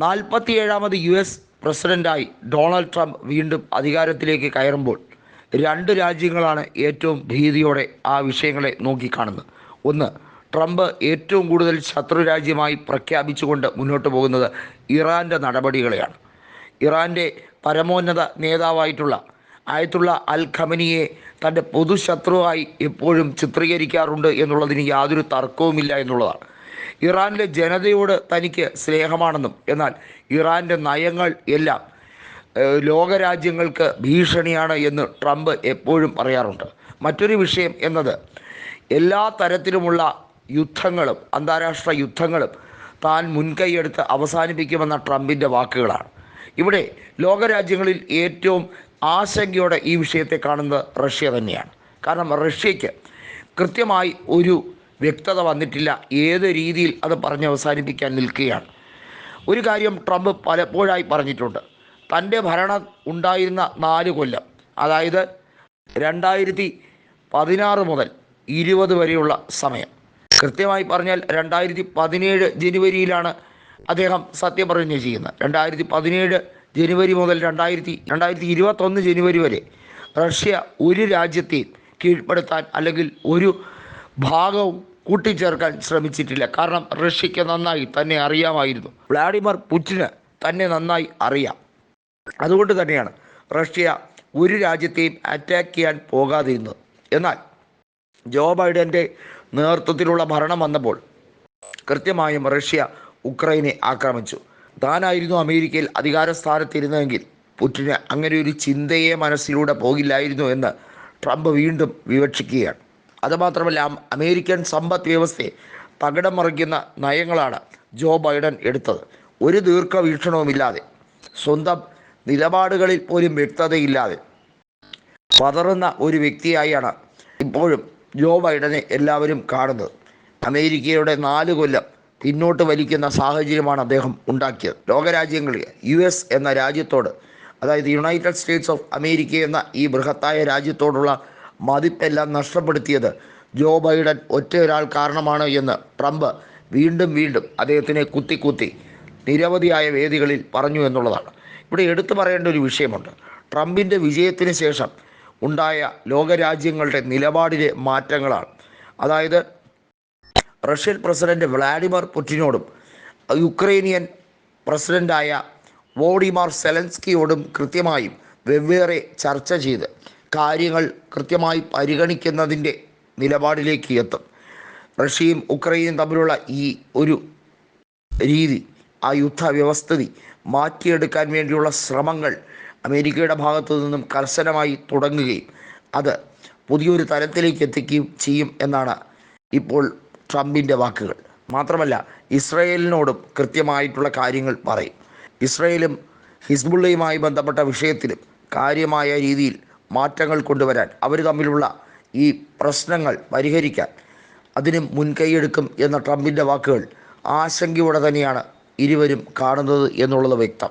നാൽപ്പത്തിയേഴാമത് U S പ്രസിഡന്റായി Donald Trump വീണ്ടും അധികാരത്തിലേക്ക് കയറുമ്പോൾ രണ്ട് രാജ്യങ്ങളാണ് ഏറ്റവും ഭീതിയോടെ ആ വിഷയങ്ങളെ നോക്കിക്കാണുന്നത്. ഒന്ന് ട്രംപ് ഏറ്റവും കൂടുതൽ ശത്രു രാജ്യമായി പ്രഖ്യാപിച്ചുകൊണ്ട് മുന്നോട്ട് പോകുന്നത് ഇറാന്റെ നടപടികളെയാണ്. ഇറാന്റെ പരമോന്നത നേതാവായിട്ടുള്ള ആയത്തുള്ള അൽ ഖമനിയെ തന്റെ പൊതുശത്രുവായി എപ്പോഴും ചിത്രീകരിക്കാറുണ്ട് എന്നുള്ളതിന് യാതൊരു തർക്കവുമില്ല എന്നുള്ളതാണ്. ഇറാനിലെ ജനതയോട് തനിക്ക് സ്നേഹമാണെന്നും എന്നാൽ ഇറാന്റെ നയങ്ങൾ എല്ലാം ലോകരാജ്യങ്ങൾക്ക് ഭീഷണിയാണ് എന്ന് ട്രംപ് എപ്പോഴും പറയാറുണ്ട്. മറ്റൊരു വിഷയം എന്നത് എല്ലാ തരത്തിലുമുള്ള യുദ്ധങ്ങളും അന്താരാഷ്ട്ര യുദ്ധങ്ങളും താൻ മുൻകൈയെടുത്ത് അവസാനിപ്പിക്കുമെന്ന ട്രംപിന്റെ വാക്കുകളാണ്. ഇവിടെ ലോകരാജ്യങ്ങളിൽ ഏറ്റവും ആശങ്കയോടെ ഈ വിഷയത്തെ കാണുന്നത് റഷ്യ തന്നെയാണ്. കാരണം റഷ്യയ്ക്ക് കൃത്യമായി ഒരു വ്യക്തത വന്നിട്ടില്ല. ഏത് രീതിയിൽ അത് പറഞ്ഞ് അവസാനിപ്പിക്കാൻ നിൽക്കുകയാണ്. ഒരു കാര്യം ട്രംപ് പലപ്പോഴായി പറഞ്ഞിട്ടുണ്ട്. തന്റെ ഭരണം ഉണ്ടായിരുന്ന നാല് കൊല്ലം അതായത് രണ്ടായിരത്തി പതിനാറ് മുതൽ ഇരുപത് വരെയുള്ള സമയം. കൃത്യമായി പറഞ്ഞാൽ രണ്ടായിരത്തി പതിനേഴ് ജനുവരിയിലാണ് അദ്ദേഹം സത്യപ്രതിജ്ഞ ചെയ്യുന്നത്. രണ്ടായിരത്തി പതിനേഴ് ജനുവരി മുതൽ രണ്ടായിരത്തി രണ്ടായിരത്തി ഇരുപത്തൊന്ന് ജനുവരി വരെ റഷ്യ ഒരു രാജ്യത്തെയും കീഴ്പ്പെടുത്താൻ അല്ലെങ്കിൽ ഒരു ഭാഗവും കൂട്ടിച്ചേർക്കാൻ ശ്രമിച്ചിട്ടില്ല. കാരണം റഷ്യയ്ക്ക് നന്നായി തന്നെ അറിയാമായിരുന്നു. വ്ളാഡിമിർ പുടിന് തന്നെ നന്നായി അറിയാം. അതുകൊണ്ട് തന്നെയാണ് റഷ്യ ഒരു രാജ്യത്തെയും അറ്റാക്ക് ചെയ്യാൻ പോകാതിരുന്നത്. എന്നാൽ ജോ ബൈഡന്റെ നേതൃത്വത്തിലുള്ള ഭരണം വന്നപ്പോൾ കൃത്യമായും റഷ്യ ഉക്രൈനെ ആക്രമിച്ചു. താനായിരുന്നു അമേരിക്കയിൽ അധികാര സ്ഥാനത്തിരുന്നതെങ്കിൽ പുടിന് അങ്ങനെ ഒരു ചിന്തയെ മനസ്സിലൂടെ പോകില്ലായിരുന്നു എന്ന് ട്രംപ് വീണ്ടും വിവക്ഷിക്കുകയാണ്. അതുമാത്രമല്ല അമേരിക്കൻ സമ്പദ് വ്യവസ്ഥയെ തകിടം മറിക്കുന്ന നയങ്ങളാണ് ജോ ബൈഡൻ എടുത്തത്. ഒരു ദീർഘവീക്ഷണവുമില്ലാതെ സ്വന്തം നിലപാടുകളിൽ പോലും വ്യക്തതയില്ലാതെ പതറുന്ന ഒരു വ്യക്തിയായാണ് ഇപ്പോഴും ജോ ബൈഡനെ എല്ലാവരും കാണുന്നത്. അമേരിക്കയുടെ നാല് കൊല്ലം പിന്നോട്ട് വലിക്കുന്ന സാഹചര്യമാണ് അദ്ദേഹം ഉണ്ടാക്കിയത്. ലോകരാജ്യങ്ങളിൽ യു എസ് എന്ന രാജ്യത്തോട് അതായത് യുണൈറ്റഡ് സ്റ്റേറ്റ്സ് ഓഫ് അമേരിക്ക എന്ന ഈ ബൃഹത്തായ രാജ്യത്തോടുള്ള മതിപ്പെല്ലാം നഷ്ടപ്പെടുത്തിയത് ജോ ബൈഡൻ ഒറ്റയൊരാൾ കാരണമാണ് എന്ന് ട്രംപ് വീണ്ടും വീണ്ടും അദ്ദേഹത്തിനെ കുത്തി കുത്തി നിരവധിയായ വേദികളിൽ പറഞ്ഞു എന്നുള്ളതാണ്. ഇവിടെ എടുത്തു പറയേണ്ട ഒരു വിഷയമുണ്ട്. ട്രംപിന്റെ വിജയത്തിന് ശേഷം ഉണ്ടായ ലോകരാജ്യങ്ങളുടെ നിലപാടിലെ മാറ്റങ്ങളാണ്. അതായത് റഷ്യൻ പ്രസിഡന്റ് വ്ളാഡിമിർ പുടിനോടും യുക്രൈനിയൻ പ്രസിഡന്റായ വോഡിമാർ സെലൻസ്കിയോടും കൃത്യമായും വെവ്വേറെ ചർച്ച ചെയ്ത് കാര്യങ്ങൾ കൃത്യമായി പരിഗണിക്കുന്നതിന്റെ നിലപാടിലേക്ക് എത്തും. റഷ്യയും ഉക്രൈനും തമ്മിലുള്ള ഈ ഒരു രീതി ആ യുദ്ധ വ്യവസ്ഥിതി മാറ്റിയെടുക്കാൻ വേണ്ടിയുള്ള ശ്രമങ്ങൾ അമേരിക്കയുടെ ഭാഗത്തു നിന്നും കർശനമായി തുടങ്ങുകയും അത് പുതിയൊരു തലത്തിലേക്ക് എത്തിക്കുകയും ചെയ്യും എന്നാണ് ഇപ്പോൾ ട്രംപിന്റെ വാക്കുകൾ. മാത്രമല്ല ഇസ്രയേലിനോടും കൃത്യമായിട്ടുള്ള കാര്യങ്ങൾ പറയും. ഇസ്രയേലും ഹിസ്ബുള്ളയുമായി ബന്ധപ്പെട്ട വിഷയത്തിലും കാര്യമായ രീതിയിൽ മാറ്റങ്ങൾ കൊണ്ടുവരാൻ അവർ തമ്മിലുള്ള ഈ പ്രശ്നങ്ങൾ പരിഹരിക്കാൻ അതിന് മുൻകൈയെടുക്കും എന്ന ട്രംപിന്റെ വാക്കുകൾ ആശങ്കയോടെ തന്നെയാണ് ഇരുവരും കാണുന്നത് എന്നുള്ളത് വ്യക്തം.